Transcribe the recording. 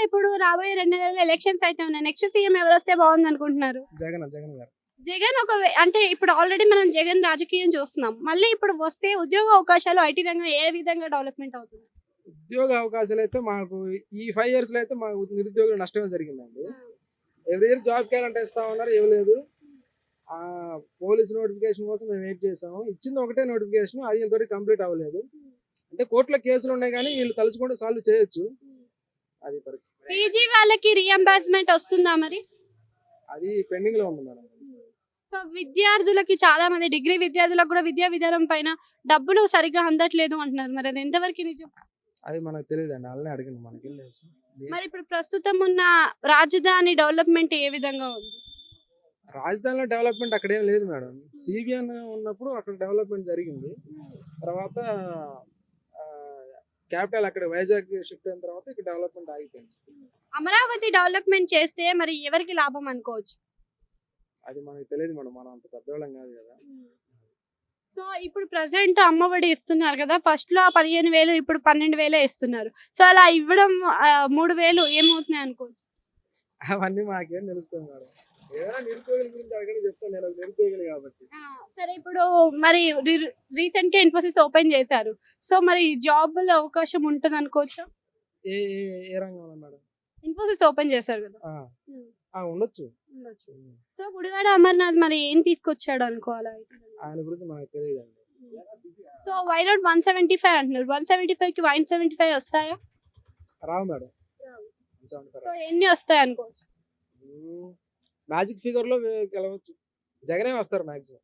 గా ఇప్పుడు రాబోయే రెండు నెలల్లో ఎలక్షన్స్ అయితే ఉన్నాయి. నెక్స్ట్ సీఎం ఎవరు వస్తే బాగుంది అనుకుంటున్నారు జగన్ జగన్ గారు. జగన్ ఒక అంటే ఇప్పుడు ఆల్రెడీ మనం జగన్ రాజకీయం చూస్తున్నాం. మళ్ళీ ఇప్పుడు వస్తే ఉద్యోగ అవకాశాలు ఐటీ రంగం ఏ విధంగా డెవలప్మెంట్ అవుతుంది? ఉద్యోగ అవకాశాలు అయితే మాకు ఈ ఫైవ్ ఇయర్స్లో అయితే మాకు నిరుద్యోగులు నష్టమే జరిగిందండి. ఎవ్రీ ఇయర్ జాబ్ క్యాలెంట్ ఇస్తా ఉన్నారు ఇవ్వలేదు ఆ పోలీస్ నోటిఫికేషన్ కోసం మేము వెయిట్ చేసాము. ఇచ్చింది ఒకటే నోటిఫికేషన్ అది ఇంతవరకు కంప్లీట్ అవ్వలేదు. అంటే కోర్టులో కేసులు ఉన్నాయి కానీ వీళ్ళు తలుచుకుంటే సాల్వ్ చేయొచ్చు. అది పరిస్థితి. పీజీ వాళ్ళకి రియంబర్స్మెంట్ వస్తుందా మరి? అది పెండింగ్లో ఉంది మేడం. సో విద్యార్థులకి చాలా మంది డిగ్రీ విద్యార్థులకు కూడా విద్యా విధానం పైన డబ్బులు సరిగ్గా అందట్లేదు అంటున్నారు. మరి అది ఎంతవరకు నిజం? అది మనకు తెలియదు అండి వాళ్ళనే అడిగింది మనకి. తెలుసు మరి ఇప్పుడు ప్రస్తుతం ఉన్న రాజధాని డెవలప్మెంట్ ఏ విధంగా ఉంది? రాజధానిలో డెవలప్మెంట్ అక్కడ ఏం లేదు మేడం. సిబిఎన్ ఉన్నప్పుడు అక్కడ డెవలప్మెంట్ జరిగింది. తర్వాత క్యాపిటల్ అక్కడ వైజాగ్ షిఫ్ట్ అయిన తర్వాత ఇక్కడ డెవలప్మెంట్ ఆగిపోయింది. అమరావతి డెవలప్మెంట్ చేస్తే మరి ఎవరికి లాభం అనుకోవచ్చు? అది మనకు తెలియదు మేడం మనం అంత పెద్దవాళ్ళం కాదు కదా. సో ఇప్పుడు ప్రజెంట్ అమ్మఒడి ఇస్తున్నారు కదా ఫస్ట్లో పదిహేను వేలు ఇప్పుడు పన్నెండు వేలే ఇస్తున్నారు. సో అలా ఇవ్వడం మూడు వేలు ఏమవుతున్నాయి అనుకోవచ్చు అవన్నీ మాకేం తెలుస్తుంది మేడం. సరే ఇప్పుడు మరి రీసెంట్గా ఇన్ఫోసిస్ ఓపెన్ చేశారు. సో మరి జాబ్ అవకాశం ఉంటుంది అనుకోవచ్చా? ఏ ఏ- ఏ రంగంలో మేడం? ఇన్ఫోసిస్ ఓపెన్ చేశారు కదా. ఉండొచ్చు. సో గుడివాడ అమర్నాథ్ మరి ఏం తీసుకొచ్చాడు అనుకోవాలా? ఆయన గురించి మనకు తెలియదండి. So why not one seventy five అంటున్నారు. వన్ సెవెంటీ ఫైవ్కి వన్ సెవెంటీ ఫైవ్ వస్తాయా రావు. మేడం సో ఎన్ని వస్తాయి అనుకోవచ్చు? మ్యాజిక్ ఫిగర్లో గెలవచ్చు. జగనే వస్తారు మాక్సిమం